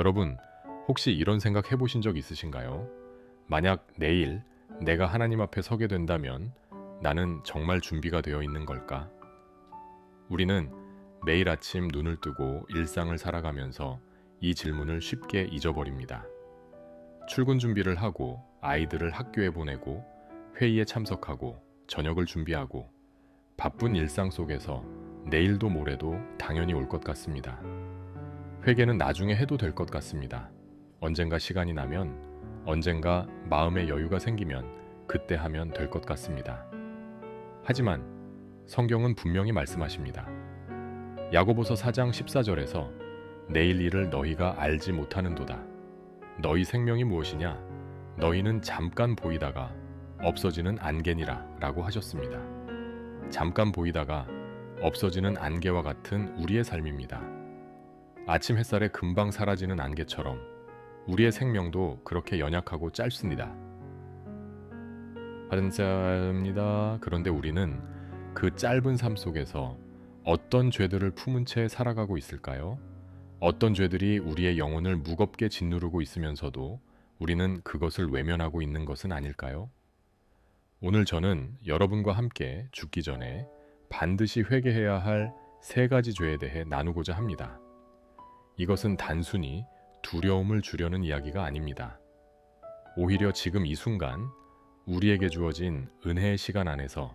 여러분, 혹시 이런 생각 해보신 적 있으신가요? 만약 내일 내가 하나님 앞에 서게 된다면 나는 정말 준비가 되어 있는 걸까? 우리는 매일 아침 눈을 뜨고 일상을 살아가면서 이 질문을 쉽게 잊어버립니다. 출근 준비를 하고 아이들을 학교에 보내고 회의에 참석하고 저녁을 준비하고 바쁜 일상 속에서 내일도 모레도 당연히 올 것 같습니다. 회개는 나중에 해도 될 것 같습니다. 언젠가 시간이 나면 언젠가 마음의 여유가 생기면 그때 하면 될 것 같습니다. 하지만 성경은 분명히 말씀하십니다. 야고보서 4장 14절에서 내일 일을 너희가 알지 못하는도다. 너희 생명이 무엇이냐? 너희는 잠깐 보이다가 없어지는 안개니라 라고 하셨습니다. 잠깐 보이다가 없어지는 안개와 같은 우리의 삶입니다. 아침 햇살에 금방 사라지는 안개처럼 우리의 생명도 그렇게 연약하고 짧습니다. 하든자입니다. 그런데 우리는 그 짧은 삶 속에서 어떤 죄들을 품은 채 살아가고 있을까요? 어떤 죄들이 우리의 영혼을 무겁게 짓누르고 있으면서도 우리는 그것을 외면하고 있는 것은 아닐까요? 오늘 저는 여러분과 함께 죽기 전에 반드시 회개해야 할 세 가지 죄에 대해 나누고자 합니다. 이것은 단순히 두려움을 주려는 이야기가 아닙니다. 오히려 지금 이 순간 우리에게 주어진 은혜의 시간 안에서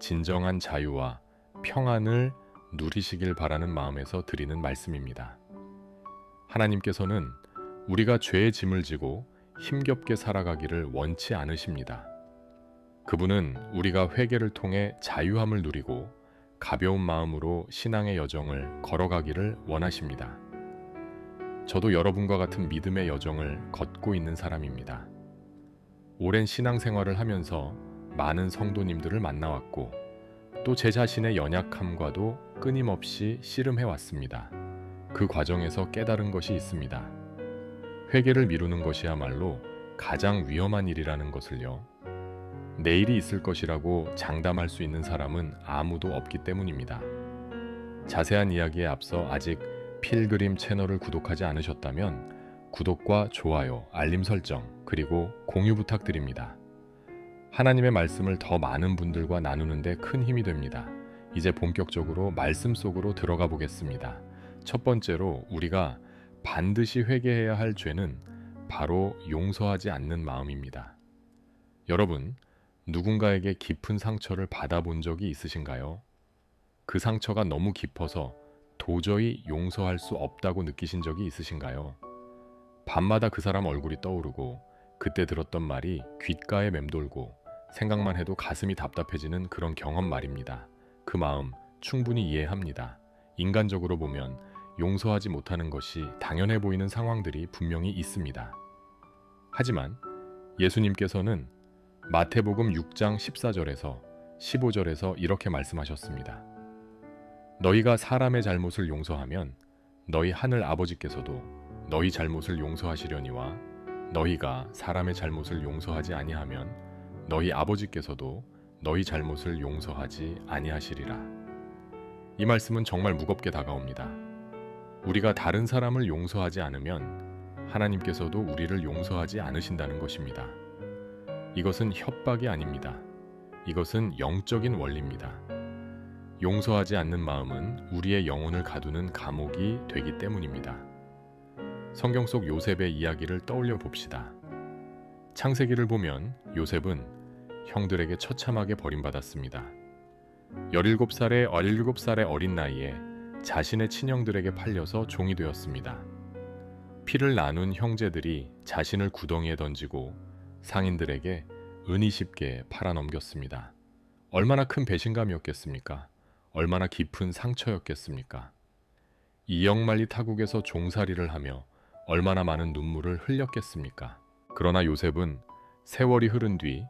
진정한 자유와 평안을 누리시길 바라는 마음에서 드리는 말씀입니다. 하나님께서는 우리가 죄의 짐을 지고 힘겹게 살아가기를 원치 않으십니다. 그분은 우리가 회개를 통해 자유함을 누리고 가벼운 마음으로 신앙의 여정을 걸어가기를 원하십니다. 저도 여러분과 같은 믿음의 여정을 걷고 있는 사람입니다. 오랜 신앙생활을 하면서 많은 성도님들을 만나왔고 또 제 자신의 연약함과도 끊임없이 씨름해 왔습니다. 그 과정에서 깨달은 것이 있습니다. 회개를 미루는 것이야말로 가장 위험한 일이라는 것을요. 내일이 있을 것이라고 장담할 수 있는 사람은 아무도 없기 때문입니다. 자세한 이야기에 앞서 아직 필그림 채널을 구독하지 않으셨다면 구독과 좋아요, 알림 설정, 그리고 공유 부탁드립니다. 하나님의 말씀을 더 많은 분들과 나누는데 큰 힘이 됩니다. 이제 본격적으로 말씀 속으로 들어가 보겠습니다. 첫 번째로 우리가 반드시 회개해야 할 죄는 바로 용서하지 않는 마음입니다. 여러분, 누군가에게 깊은 상처를 받아본 적이 있으신가요? 그 상처가 너무 깊어서 도저히 용서할 수 없다고 느끼신 적이 있으신가요? 밤마다 그 사람 얼굴이 떠오르고 그때 들었던 말이 귓가에 맴돌고 생각만 해도 가슴이 답답해지는 그런 경험 말입니다. 그 마음 충분히 이해합니다. 인간적으로 보면 용서하지 못하는 것이 당연해 보이는 상황들이 분명히 있습니다. 하지만 예수님께서는 마태복음 6장 14절에서 15절에서 이렇게 말씀하셨습니다. 너희가 사람의 잘못을 용서하면 너희 하늘 아버지께서도 너희 잘못을 용서하시려니와 너희가 사람의 잘못을 용서하지 아니하면 너희 아버지께서도 너희 잘못을 용서하지 아니하시리라. 이 말씀은 정말 무겁게 다가옵니다. 우리가 다른 사람을 용서하지 않으면 하나님께서도 우리를 용서하지 않으신다는 것입니다. 이것은 협박이 아닙니다. 이것은 영적인 원리입니다. 용서하지 않는 마음은 우리의 영혼을 가두는 감옥이 되기 때문입니다. 성경 속 요셉의 이야기를 떠올려 봅시다. 창세기를 보면 요셉은 형들에게 처참하게 버림받았습니다. 17살의 17살의 어린 나이에 자신의 친형들에게 팔려서 종이 되었습니다. 피를 나눈 형제들이 자신을 구덩이에 던지고 상인들에게 은이 쉽게 팔아넘겼습니다. 얼마나 큰 배신감이었겠습니까? 얼마나 깊은 상처였겠습니까? 이영만리 타국에서 종살이를 하며 얼마나 많은 눈물을 흘렸겠습니까? 그러나 요셉은 세월이 흐른 뒤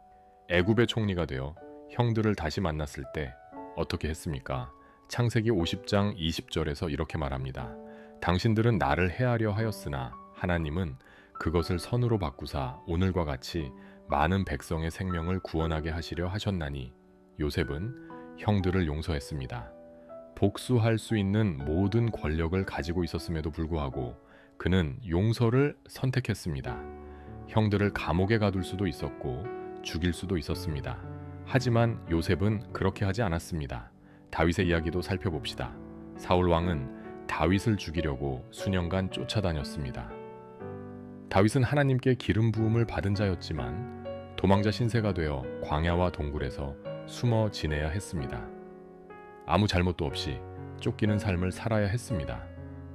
애굽의 총리가 되어 형들을 다시 만났을 때 어떻게 했습니까? 창세기 50장 20절에서 이렇게 말합니다. 당신들은 나를 해하려 하였으나 하나님은 그것을 선으로 바꾸사 오늘과 같이 많은 백성의 생명을 구원하게 하시려 하셨나니 요셉은 형들을 용서했습니다. 복수할 수 있는 모든 권력을 가지고 있었음에도 불구하고 그는 용서를 선택했습니다. 형들을 감옥에 가둘 수도 있었고 죽일 수도 있었습니다. 하지만 요셉은 그렇게 하지 않았습니다. 다윗의 이야기도 살펴봅시다. 사울 왕은 다윗을 죽이려고 수년간 쫓아다녔습니다. 다윗은 하나님께 기름 부음을 받은 자였지만 도망자 신세가 되어 광야와 동굴에서 숨어 지내야 했습니다. 아무 잘못도 없이 쫓기는 삶을 살아야 했습니다.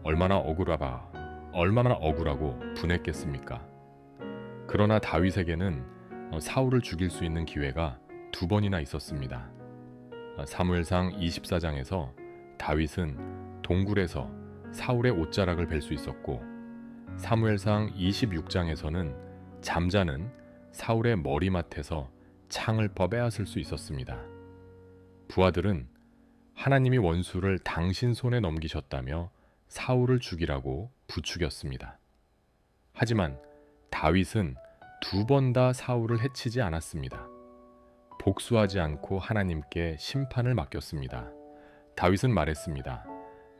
얼마나 억울하바, 얼마나 억울하고 분했겠습니까? 그러나 다윗에게는 어, 사울을 죽일 수 있는 기회가 두 번이나 있었습니다. 어, 사무엘상 24장에서 다윗은 동굴에서 사울의 옷자락을 벨 수 있었고 사무엘상 26장에서는 잠자는 사울의 머리맡에서 창을 퍼빼앗을 수 있었습니다. 부하들은 하나님이 원수를 당신 손에 넘기셨다며 사울을 죽이라고 부추겼습니다. 하지만 다윗은 두 번 다 사울을 해치지 않았습니다. 복수하지 않고 하나님께 심판을 맡겼습니다. 다윗은 말했습니다.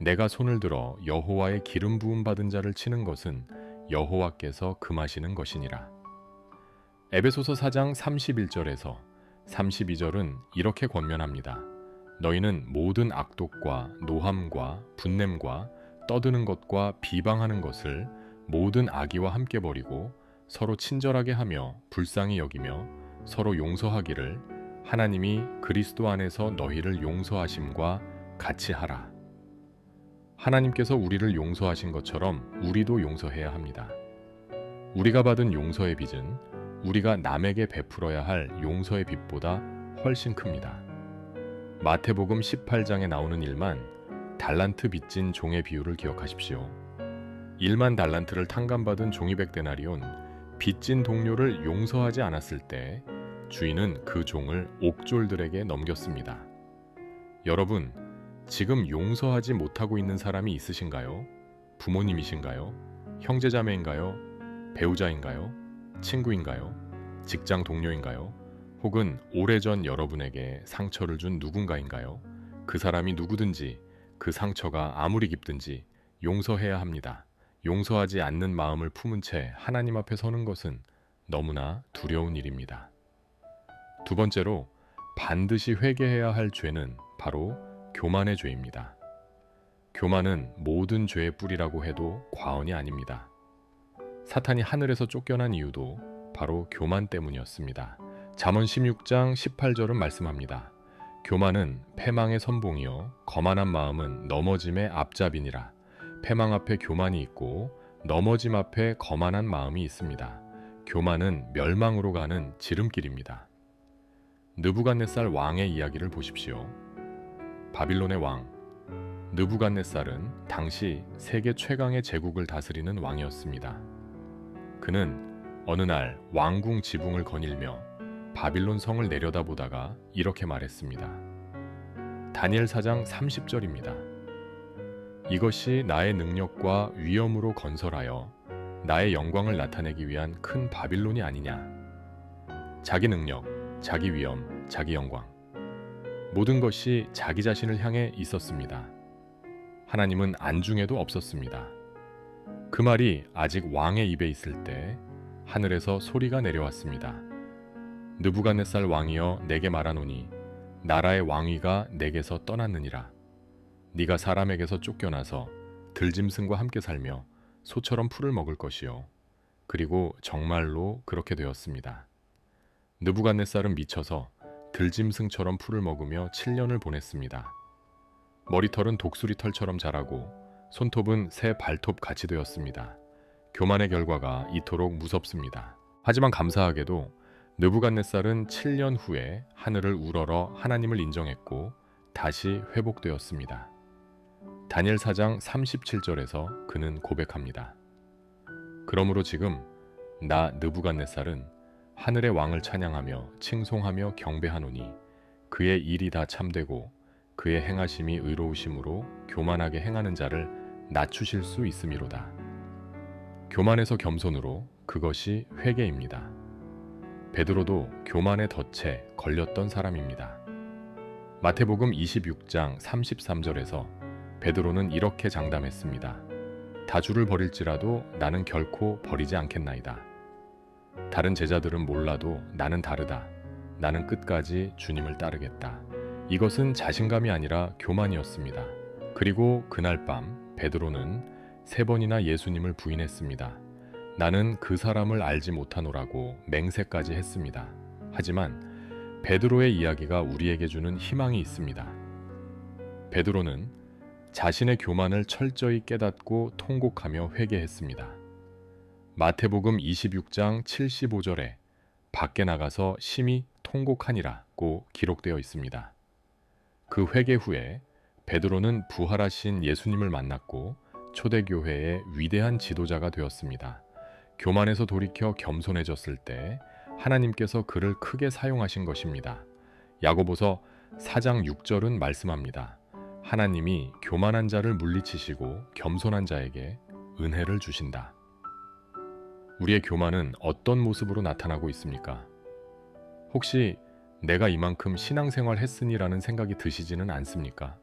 내가 손을 들어 여호와의 기름 부음 받은 자를 치는 것은 여호와께서 금하시는 것이니라. 에베소서 4장 31절에서 32절은 이렇게 권면합니다. 너희는 모든 악독과 노함과 분냄과 떠드는 것과 비방하는 것을 모든 악의와 함께 버리고 서로 친절하게 하며 불쌍히 여기며 서로 용서하기를 하나님이 그리스도 안에서 너희를 용서하심과 같이 하라. 하나님께서 우리를 용서하신 것처럼 우리도 용서해야 합니다. 우리가 받은 용서의 빚은 우리가 남에게 베풀어야 할 용서의 빚보다 훨씬 큽니다. 마태복음 18장에 나오는 일만 달란트 빚진 종의 비유를 기억하십시오. 1만 달란트를 탕감받은 종이 백 데나리온 빚진 동료를 용서하지 않았을 때 주인은 그 종을 옥졸들에게 넘겼습니다. 여러분, 지금 용서하지 못하고 있는 사람이 있으신가요? 부모님이신가요? 형제자매인가요? 배우자인가요? 친구인가요? 직장 동료인가요? 혹은 오래전 여러분에게 상처를 준 누군가인가요? 그 사람이 누구든지 그 상처가 아무리 깊든지 용서해야 합니다. 용서하지 않는 마음을 품은 채 하나님 앞에 서는 것은 너무나 두려운 일입니다. 두 번째로 반드시 회개해야 할 죄는 바로 교만의 죄입니다. 교만은 모든 죄의 뿌리라고 해도 과언이 아닙니다. 사탄이 하늘에서 쫓겨난 이유도 바로 교만 때문이었습니다. 잠언 16장 18절은 말씀합니다. 교만은 패망의 선봉이요 거만한 마음은 넘어짐의 앞잡이니라. 패망 앞에 교만이 있고 넘어짐 앞에 거만한 마음이 있습니다. 교만은 멸망으로 가는 지름길입니다. 느부갓네살 왕의 이야기를 보십시오. 바빌론의 왕 느부갓네살은 당시 세계 최강의 제국을 다스리는 왕이었습니다. 그는 어느 날 왕궁 지붕을 거닐며 바빌론 성을 내려다보다가 이렇게 말했습니다. 다니엘 4장 30절입니다. 이것이 나의 능력과 위엄으로 건설하여 나의 영광을 나타내기 위한 큰 바빌론이 아니냐. 자기 능력, 자기 위엄, 자기 영광. 모든 것이 자기 자신을 향해 있었습니다. 하나님은 안중에도 없었습니다. 그 말이 아직 왕의 입에 있을 때 하늘에서 소리가 내려왔습니다. 느부갓네살 왕이여 내게 말하노니 나라의 왕위가 내게서 떠났느니라 네가 사람에게서 쫓겨나서 들짐승과 함께 살며 소처럼 풀을 먹을 것이요 그리고 정말로 그렇게 되었습니다. 느부갓네살은 미쳐서 들짐승처럼 풀을 먹으며 7년을 보냈습니다. 머리털은 독수리 털처럼 자라고 손톱은 새 발톱 같이 되었습니다. 교만의 결과가 이토록 무섭습니다. 하지만 감사하게도 느부갓네살은 7년 후에 하늘을 우러러 하나님을 인정했고 다시 회복되었습니다. 다니엘 4장 37절에서 그는 고백합니다. 그러므로 지금 나 느부갓네살은 하늘의 왕을 찬양하며 칭송하며 경배하노니 그의 일이 다 참되고 그의 행하심이 의로우심으로 교만하게 행하는 자를 낮추실 수 있음이로다. 교만에서 겸손으로 그것이 회개입니다. 베드로도 교만의 덫에 걸렸던 사람입니다. 마태복음 26장 33절에서 베드로는 이렇게 장담했습니다. 다주를 버릴지라도 나는 결코 버리지 않겠나이다. 다른 제자들은 몰라도 나는 다르다. 나는 끝까지 주님을 따르겠다. 이것은 자신감이 아니라 교만이었습니다. 그리고 그날 밤 베드로는 세 번이나 예수님을 부인했습니다. 나는 그 사람을 알지 못하노라고 맹세까지 했습니다. 하지만 베드로의 이야기가 우리에게 주는 희망이 있습니다. 베드로는 자신의 교만을 철저히 깨닫고 통곡하며 회개했습니다. 마태복음 26장 75절에 밖에 나가서 심히 통곡하니라고 기록되어 있습니다. 그 회개 후에 베드로는 부활하신 예수님을 만났고 초대교회의 위대한 지도자가 되었습니다. 교만에서 돌이켜 겸손해졌을 때 하나님께서 그를 크게 사용하신 것입니다. 야고보서 4장 6절은 말씀합니다. 하나님이 교만한 자를 물리치시고 겸손한 자에게 은혜를 주신다. 우리의 교만은 어떤 모습으로 나타나고 있습니까? 혹시 내가 이만큼 신앙생활 했으니라는 생각이 드시지는 않습니까?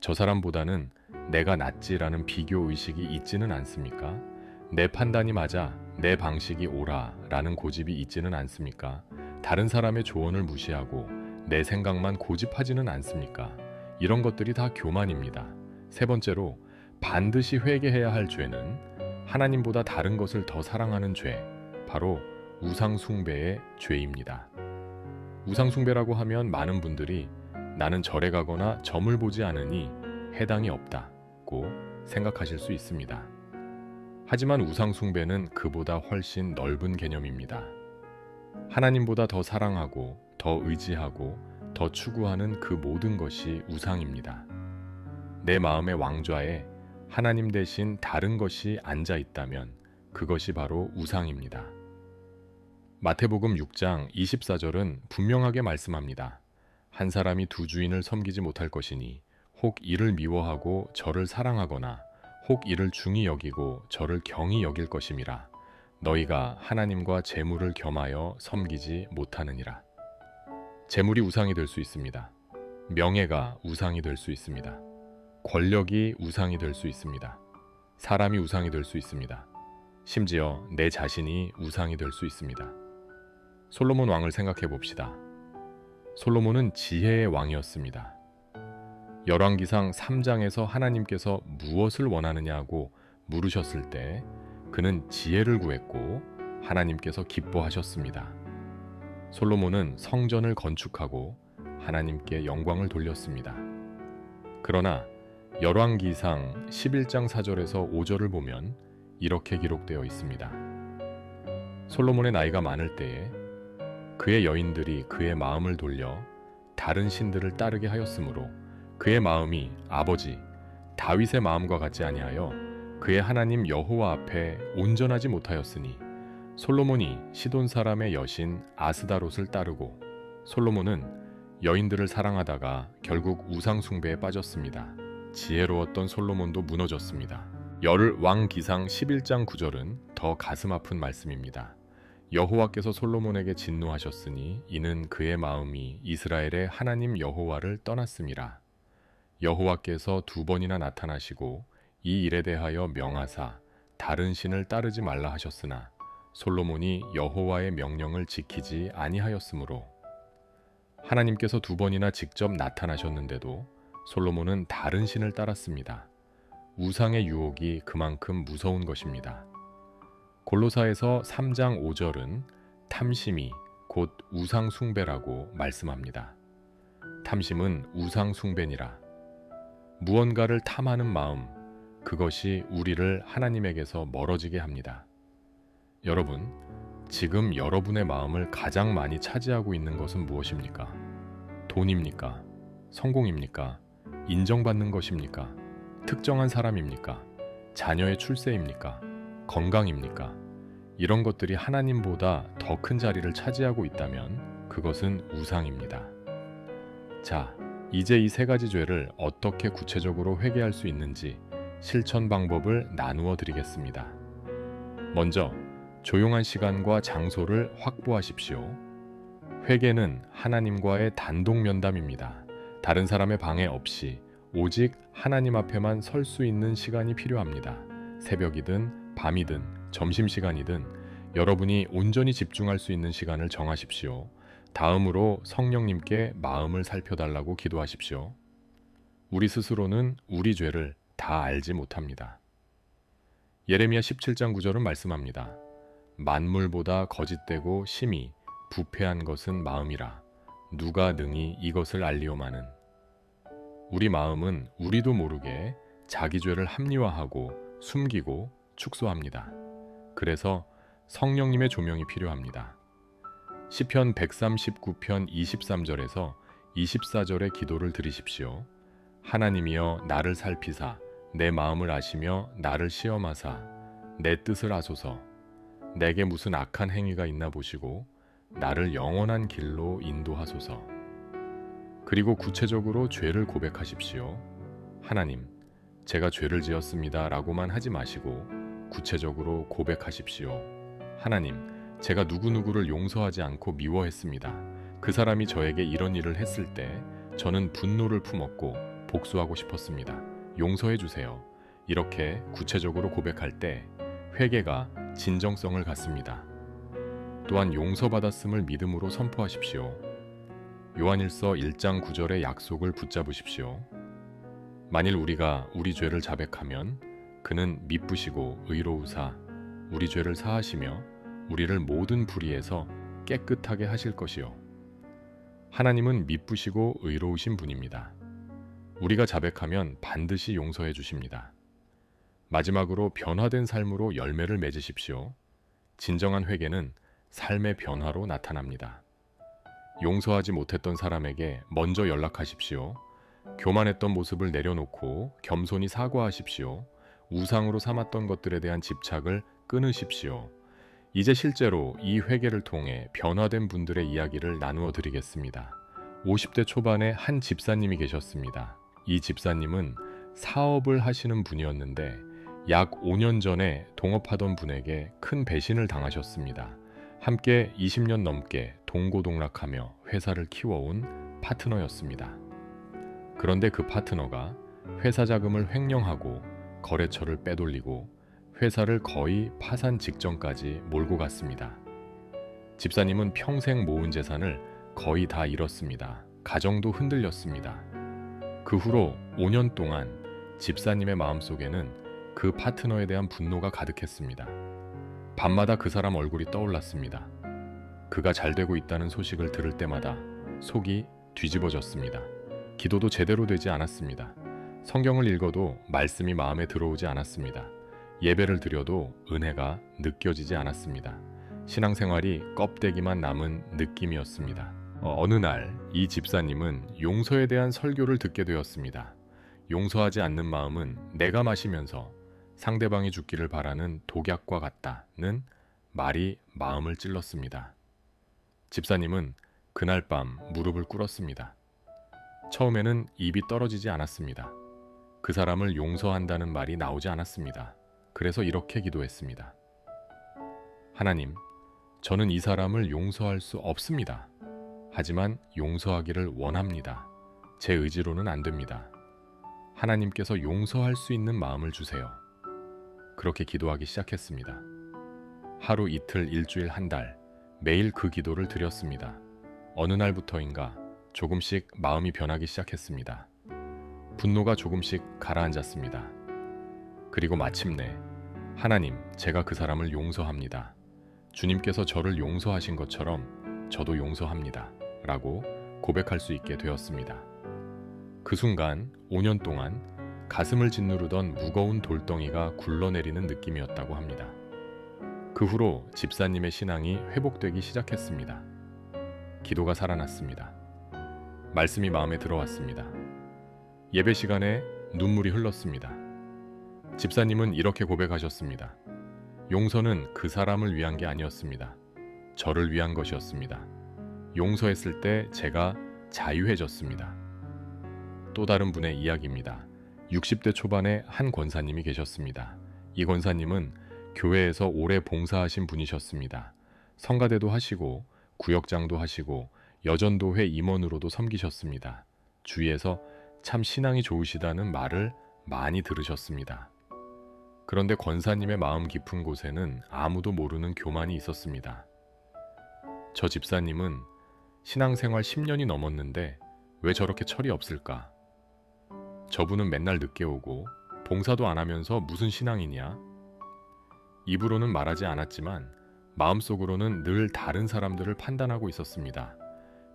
저 사람보다는 내가 낫지라는 비교 의식이 있지는 않습니까? 내 판단이 맞아 내 방식이 옳아라는 고집이 있지는 않습니까? 다른 사람의 조언을 무시하고 내 생각만 고집하지는 않습니까? 이런 것들이 다 교만입니다. 세 번째로 반드시 회개해야 할 죄는 하나님보다 다른 것을 더 사랑하는 죄, 바로 우상숭배의 죄입니다. 우상숭배라고 하면 많은 분들이 나는 절에 가거나 점을 보지 않으니 해당이 없다고 생각하실 수 있습니다. 하지만 우상숭배는 그보다 훨씬 넓은 개념입니다. 하나님보다 더 사랑하고 더 의지하고 더 추구하는 그 모든 것이 우상입니다. 내 마음의 왕좌에 하나님 대신 다른 것이 앉아 있다면 그것이 바로 우상입니다. 마태복음 6장 24절은 분명하게 말씀합니다. 한 사람이 두 주인을 섬기지 못할 것이니 혹 이를 미워하고 저를 사랑하거나 혹 이를 중히 여기고 저를 경히 여길 것임이라 너희가 하나님과 재물을 겸하여 섬기지 못하느니라 재물이 우상이 될 수 있습니다. 명예가 우상이 될 수 있습니다. 권력이 우상이 될 수 있습니다. 사람이 우상이 될 수 있습니다. 심지어 내 자신이 우상이 될 수 있습니다. 솔로몬 왕을 생각해 봅시다. 솔로몬은 지혜의 왕이었습니다. 열왕기상 3장에서 하나님께서 무엇을 원하느냐고 물으셨을 때 그는 지혜를 구했고 하나님께서 기뻐하셨습니다. 솔로몬은 성전을 건축하고 하나님께 영광을 돌렸습니다. 그러나 열왕기상 11장 4절에서 5절을 보면 이렇게 기록되어 있습니다. 솔로몬의 나이가 많을 때에 그의 여인들이 그의 마음을 돌려 다른 신들을 따르게 하였으므로 그의 마음이 아버지 다윗의 마음과 같지 아니하여 그의 하나님 여호와 앞에 온전하지 못하였으니 솔로몬이 시돈 사람의 여신 아스다롯을 따르고 솔로몬은 여인들을 사랑하다가 결국 우상 숭배에 빠졌습니다. 지혜로웠던 솔로몬도 무너졌습니다. 열흘 왕 기상 11장 9절은 더 가슴 아픈 말씀입니다. 여호와께서 솔로몬에게 진노하셨으니 이는 그의 마음이 이스라엘의 하나님 여호와를 떠났음이라. 여호와께서 두 번이나 나타나시고 이 일에 대하여 명하사 다른 신을 따르지 말라 하셨으나 솔로몬이 여호와의 명령을 지키지 아니하였으므로 하나님께서 두 번이나 직접 나타나셨는데도 솔로몬은 다른 신을 따랐습니다. 우상의 유혹이 그만큼 무서운 것입니다. 골로사에서 3장 5절은 탐심이 곧 우상 숭배라고 말씀합니다. 탐심은 우상 숭배니라. 무언가를 탐하는 마음, 그것이 우리를 하나님에게서 멀어지게 합니다. 여러분, 지금 여러분의 마음을 가장 많이 차지하고 있는 것은 무엇입니까? 돈입니까? 성공입니까? 인정받는 것입니까? 특정한 사람입니까? 자녀의 출세입니까? 건강입니까? 이런 것들이 하나님보다 더 큰 자리를 차지하고 있다면 그것은 우상입니다. 자, 이제 이 세 가지 죄를 어떻게 구체적으로 회개할 수 있는지 실천 방법을 나누어 드리겠습니다. 먼저 조용한 시간과 장소를 확보하십시오. 회개는 하나님과의 단독 면담입니다. 다른 사람의 방해 없이 오직 하나님 앞에만 설 수 있는 시간이 필요합니다. 새벽이든 밤이든 점심시간이든 여러분이 온전히 집중할 수 있는 시간을 정하십시오. 다음으로 성령님께 마음을 살펴달라고 기도하십시오. 우리 스스로는 우리 죄를 다 알지 못합니다. 예레미야 17장 9절은 말씀합니다. 만물보다 거짓되고 심히 부패한 것은 마음이라 누가 능히 이것을 알리오마는 우리 마음은 우리도 모르게 자기 죄를 합리화하고 숨기고 축소합니다. 그래서 성령님의 조명이 필요합니다. 시편 139편 23절에서 24절의 기도를 드리십시오. 하나님이여 나를 살피사 내 마음을 아시며 나를 시험하사 내 뜻을 아소서 내게 무슨 악한 행위가 있나 보시고 나를 영원한 길로 인도하소서. 그리고 구체적으로 죄를 고백하십시오. 하나님, 제가 죄를 지었습니다. 라고만 하지 마시고 구체적으로 고백하십시오. 하나님, 제가 누구누구를 용서하지 않고 미워했습니다. 그 사람이 저에게 이런 일을 했을 때 저는 분노를 품었고 복수하고 싶었습니다. 용서해 주세요. 이렇게 구체적으로 고백할 때 회개가 진정성을 갖습니다. 또한 용서받았음을 믿음으로 선포하십시오. 요한일서 1장 9절의 약속을 붙잡으십시오. 만일 우리가 우리 죄를 자백하면 그는 미쁘시고 의로우사 우리 죄를 사하시며 우리를 모든 불의에서 깨끗하게 하실 것이요. 하나님은 미쁘시고 의로우신 분입니다. 우리가 자백하면 반드시 용서해 주십니다. 마지막으로 변화된 삶으로 열매를 맺으십시오. 진정한 회개는 삶의 변화로 나타납니다. 용서하지 못했던 사람에게 먼저 연락하십시오. 교만했던 모습을 내려놓고 겸손히 사과하십시오. 우상으로 삼았던 것들에 대한 집착을 끊으십시오. 이제 실제로 이 회개를 통해 변화된 분들의 이야기를 나누어 드리겠습니다. 50대 초반에 한 집사님이 계셨습니다. 이 집사님은 사업을 하시는 분이었는데 약 5년 전에 동업하던 분에게 큰 배신을 당하셨습니다. 함께 20년 넘게 동고동락하며 회사를 키워온 파트너였습니다. 그런데 그 파트너가 회사 자금을 횡령하고 거래처를 빼돌리고 회사를 거의 파산 직전까지 몰고 갔습니다. 집사님은 평생 모은 재산을 거의 다 잃었습니다. 가정도 흔들렸습니다. 그 후로 5년 동안 집사님의 마음속에는 그 파트너에 대한 분노가 가득했습니다. 밤마다 그 사람 얼굴이 떠올랐습니다. 그가 잘 되고 있다는 소식을 들을 때마다 속이 뒤집어졌습니다. 기도도 제대로 되지 않았습니다. 성경을 읽어도 말씀이 마음에 들어오지 않았습니다. 예배를 드려도 은혜가 느껴지지 않았습니다. 신앙생활이 껍데기만 남은 느낌이었습니다. 어, 어느 날 이 집사님은 용서에 대한 설교를 듣게 되었습니다. 용서하지 않는 마음은 내가 마시면서 상대방이 죽기를 바라는 독약과 같다는 말이 마음을 찔렀습니다. 집사님은 그날 밤 무릎을 꿇었습니다. 처음에는 입이 떨어지지 않았습니다. 그 사람을 용서한다는 말이 나오지 않았습니다. 그래서 이렇게 기도했습니다. 하나님, 저는 이 사람을 용서할 수 없습니다. 하지만 용서하기를 원합니다. 제 의지로는 안 됩니다. 하나님께서 용서할 수 있는 마음을 주세요. 그렇게 기도하기 시작했습니다. 하루 이틀 일주일 한 달, 매일 그 기도를 드렸습니다. 어느 날부터인가 조금씩 마음이 변하기 시작했습니다. 분노가 조금씩 가라앉았습니다. 그리고 마침내 하나님, 제가 그 사람을 용서합니다. 주님께서 저를 용서하신 것처럼 저도 용서합니다. 라고 고백할 수 있게 되었습니다. 그 순간 5년 동안 가슴을 짓누르던 무거운 돌덩이가 굴러내리는 느낌이었다고 합니다. 그 후로 집사님의 신앙이 회복되기 시작했습니다. 기도가 살아났습니다. 말씀이 마음에 들어왔습니다. 예배 시간에 눈물이 흘렀습니다. 집사님은 이렇게 고백하셨습니다. 용서는 그 사람을 위한 게 아니었습니다. 저를 위한 것이었습니다. 용서했을 때 제가 자유해졌습니다. 또 다른 분의 이야기입니다. 60대 초반에 한 권사님이 계셨습니다. 이 권사님은 교회에서 오래 봉사하신 분이셨습니다. 성가대도 하시고 구역장도 하시고 여전도회 임원으로도 섬기셨습니다. 주위에서 참 신앙이 좋으시다는 말을 많이 들으셨습니다. 그런데 권사님의 마음 깊은 곳에는 아무도 모르는 교만이 있었습니다. 저 집사님은 신앙생활 10년이 넘었는데 왜 저렇게 철이 없을까? 저분은 맨날 늦게 오고 봉사도 안 하면서 무슨 신앙이냐? 입으로는 말하지 않았지만 마음속으로는 늘 다른 사람들을 판단하고 있었습니다.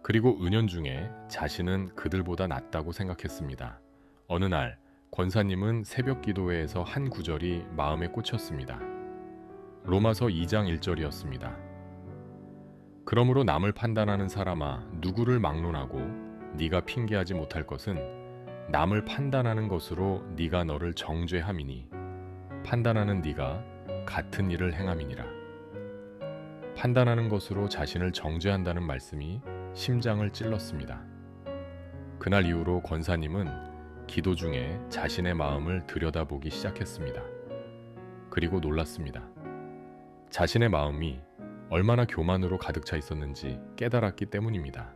그리고 은연 중에 자신은 그들보다 낫다고 생각했습니다. 어느 날 권사님은 새벽 기도회에서 한 구절이 마음에 꽂혔습니다. 로마서 2장 1절이었습니다. 그러므로 남을 판단하는 사람아 누구를 막론하고 네가 핑계하지 못할 것은 남을 판단하는 것으로 네가 너를 정죄함이니 판단하는 네가 같은 일을 행함이니라. 판단하는 것으로 자신을 정죄한다는 말씀이 심장을 찔렀습니다. 그날 이후로 권사님은 기도 중에 자신의 마음을 들여다보기 시작했습니다. 그리고 놀랐습니다. 자신의 마음이 얼마나 교만으로 가득 차 있었는지 깨달았기 때문입니다.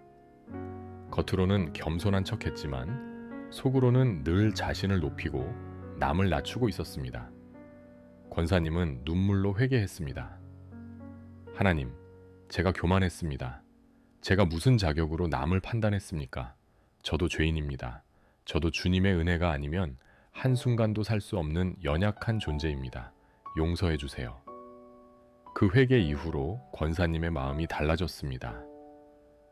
겉으로는 겸손한 척 했지만 속으로는 늘 자신을 높이고 남을 낮추고 있었습니다. 권사님은 눈물로 회개했습니다. 하나님, 제가 교만했습니다. 제가 무슨 자격으로 남을 판단했습니까? 저도 죄인입니다. 저도 주님의 은혜가 아니면 한순간도 살 수 없는 연약한 존재입니다. 용서해 주세요. 그 회개 이후로 권사님의 마음이 달라졌습니다.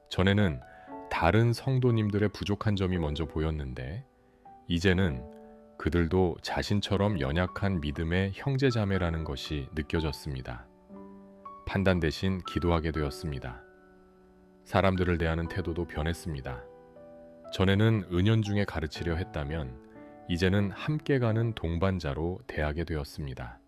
전에는 다른 성도님들의 부족한 점이 먼저 보였는데, 이제는 그들도 자신처럼 연약한 믿음의 형제자매라는 것이 느껴졌습니다. 판단 대신 기도하게 되었습니다. 사람들을 대하는 태도도 변했습니다. 전에는 은연중에 가르치려 했다면 이제는 함께 가는 동반자로 대하게 되었습니다.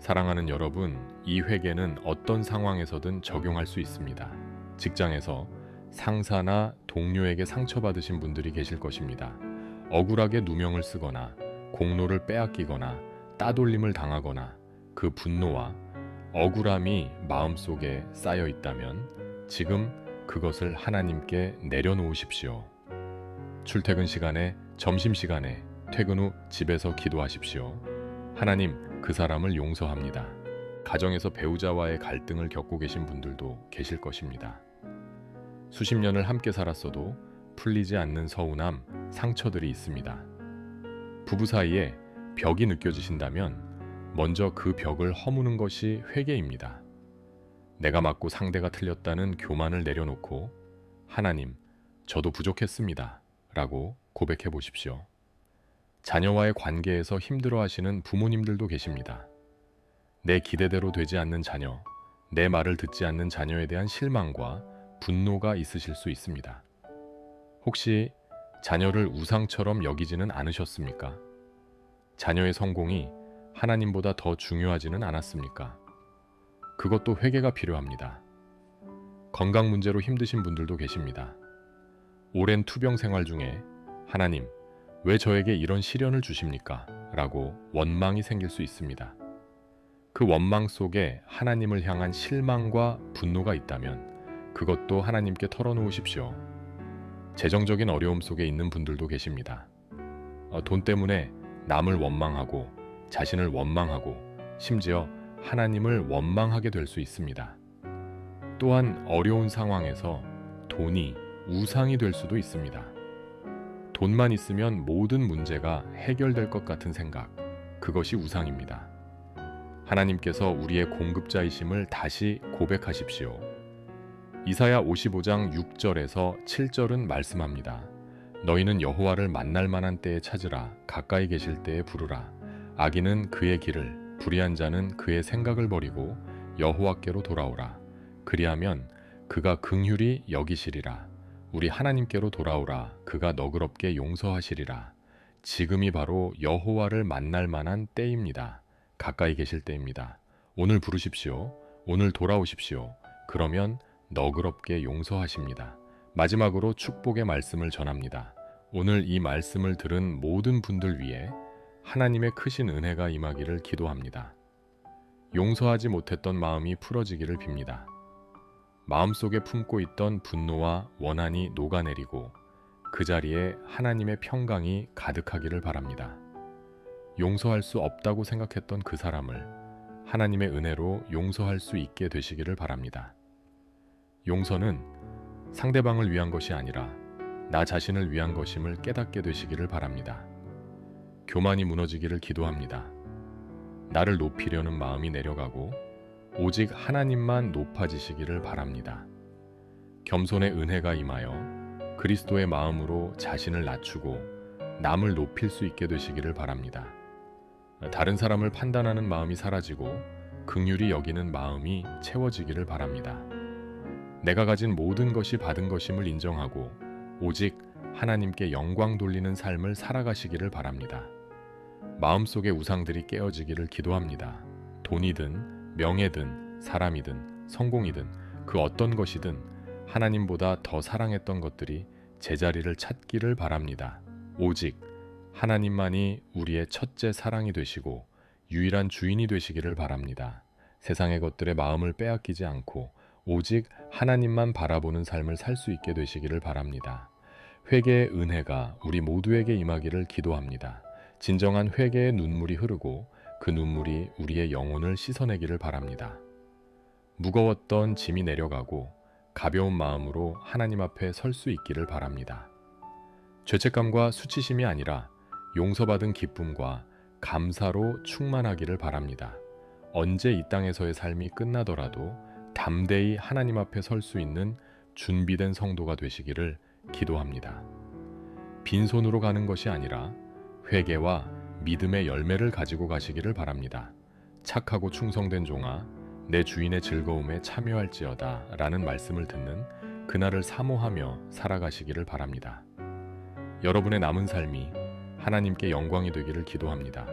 사랑하는 여러분, 이 회개는 어떤 상황에서든 적용할 수 있습니다. 직장에서 상사나 동료에게 상처받으신 분들이 계실 것입니다. 억울하게 누명을 쓰거나 공로를 빼앗기거나 따돌림을 당하거나 그 분노와 억울함이 마음속에 쌓여 있다면 지금 그것을 하나님께 내려놓으십시오. 출퇴근 시간에, 점심 시간에, 퇴근 후 집에서 기도하십시오. 하나님, 그 사람을 용서합니다. 가정에서 배우자와의 갈등을 겪고 계신 분들도 계실 것입니다. 수십 년을 함께 살았어도 풀리지 않는 서운함, 상처들이 있습니다. 부부 사이에 벽이 느껴지신다면 먼저 그 벽을 허무는 것이 회개입니다. 내가 맞고 상대가 틀렸다는 교만을 내려놓고 하나님, 저도 부족했습니다. 라고 고백해 보십시오. 자녀와의 관계에서 힘들어 하시는 부모님들도 계십니다. 내 기대대로 되지 않는 자녀, 내 말을 듣지 않는 자녀에 대한 실망과 분노가 있으실 수 있습니다. 혹시 자녀를 우상처럼 여기지는 않으셨습니까? 자녀의 성공이 하나님보다 더 중요하지는 않았습니까? 그것도 회개가 필요합니다. 건강 문제로 힘드신 분들도 계십니다. 오랜 투병 생활 중에 하나님, 왜 저에게 이런 시련을 주십니까? 라고 원망이 생길 수 있습니다. 그 원망 속에 하나님을 향한 실망과 분노가 있다면 그것도 하나님께 털어놓으십시오. 재정적인 어려움 속에 있는 분들도 계십니다. 어, 돈 때문에 남을 원망하고 자신을 원망하고 심지어 하나님을 원망하게 될 수 있습니다. 또한 어려운 상황에서 돈이 우상이 될 수도 있습니다. 돈만 있으면 모든 문제가 해결될 것 같은 생각, 그것이 우상입니다. 하나님께서 우리의 공급자이심을 다시 고백하십시오. 이사야 55장 6절에서 7절은 말씀합니다. 너희는 여호와를 만날 만한 때에 찾으라 가까이 계실 때에 부르라 악인은 그의 길을 불의한 자는 그의 생각을 버리고 여호와께로 돌아오라 그리하면 그가 긍휼히 여기시리라 우리 하나님께로 돌아오라 그가 너그럽게 용서하시리라 지금이 바로 여호와를 만날 만한 때입니다. 가까이 계실 때입니다. 오늘 부르십시오. 오늘 돌아오십시오. 그러면 너그럽게 용서하십니다. 마지막으로 축복의 말씀을 전합니다. 오늘 이 말씀을 들은 모든 분들 위해 하나님의 크신 은혜가 임하기를 기도합니다. 용서하지 못했던 마음이 풀어지기를 빕니다. 마음속에 품고 있던 분노와 원한이 녹아내리고 그 자리에 하나님의 평강이 가득하기를 바랍니다. 용서할 수 없다고 생각했던 그 사람을 하나님의 은혜로 용서할 수 있게 되시기를 바랍니다. 용서는 상대방을 위한 것이 아니라 나 자신을 위한 것임을 깨닫게 되시기를 바랍니다. 교만이 무너지기를 기도합니다. 나를 높이려는 마음이 내려가고 오직 하나님만 높아지시기를 바랍니다. 겸손의 은혜가 임하여 그리스도의 마음으로 자신을 낮추고 남을 높일 수 있게 되시기를 바랍니다. 다른 사람을 판단하는 마음이 사라지고 극률이 여기는 마음이 채워지기를 바랍니다. 내가 가진 모든 것이 받은 것임을 인정하고 오직 하나님께 영광 돌리는 삶을 살아가시기를 바랍니다. 마음속의 우상들이 깨어지기를 기도합니다. 돈이든 명예든 사람이든 성공이든 그 어떤 것이든 하나님보다 더 사랑했던 것들이 제자리를 찾기를 바랍니다. 오직 하나님만이 우리의 첫째 사랑이 되시고 유일한 주인이 되시기를 바랍니다. 세상의 것들의 마음을 빼앗기지 않고 오직 하나님만 바라보는 삶을 살 수 있게 되시기를 바랍니다. 회개의 은혜가 우리 모두에게 임하기를 기도합니다. 진정한 회개의 눈물이 흐르고 그 눈물이 우리의 영혼을 씻어내기를 바랍니다. 무거웠던 짐이 내려가고 가벼운 마음으로 하나님 앞에 설 수 있기를 바랍니다. 죄책감과 수치심이 아니라 용서받은 기쁨과 감사로 충만하기를 바랍니다. 언제 이 땅에서의 삶이 끝나더라도 담대히 하나님 앞에 설 수 있는 준비된 성도가 되시기를 기도합니다. 빈손으로 가는 것이 아니라 회개와 믿음의 열매를 가지고 가시기를 바랍니다. 착하고 충성된 종아, 내 주인의 즐거움에 참여할지어다 라는 말씀을 듣는 그날을 사모하며 살아가시기를 바랍니다. 여러분의 남은 삶이 하나님께 영광이 되기를 기도합니다.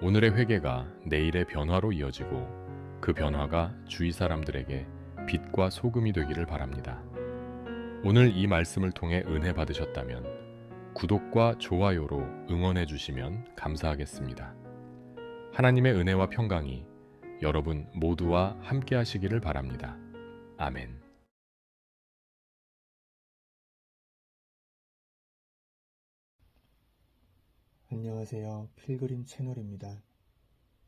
오늘의 회개가 내일의 변화로 이어지고 그 변화가 주위 사람들에게 빛과 소금이 되기를 바랍니다. 오늘 이 말씀을 통해 은혜 받으셨다면 구독과 좋아요로 응원해 주시면 감사하겠습니다. 하나님의 은혜와 평강이 여러분 모두와 함께 하시기를 바랍니다. 아멘. 안녕하세요. 필그림 채널입니다.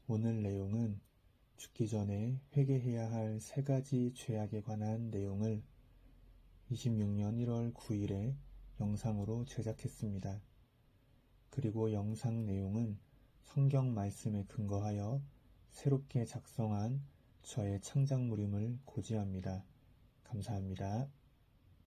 오늘 내용은 죽기 전에 회개해야 할 세 가지 죄악에 관한 내용을 26년 1월 9일에 영상으로 제작했습니다. 그리고 영상 내용은 성경 말씀에 근거하여 새롭게 작성한 저의 창작물임을 고지합니다. 감사합니다.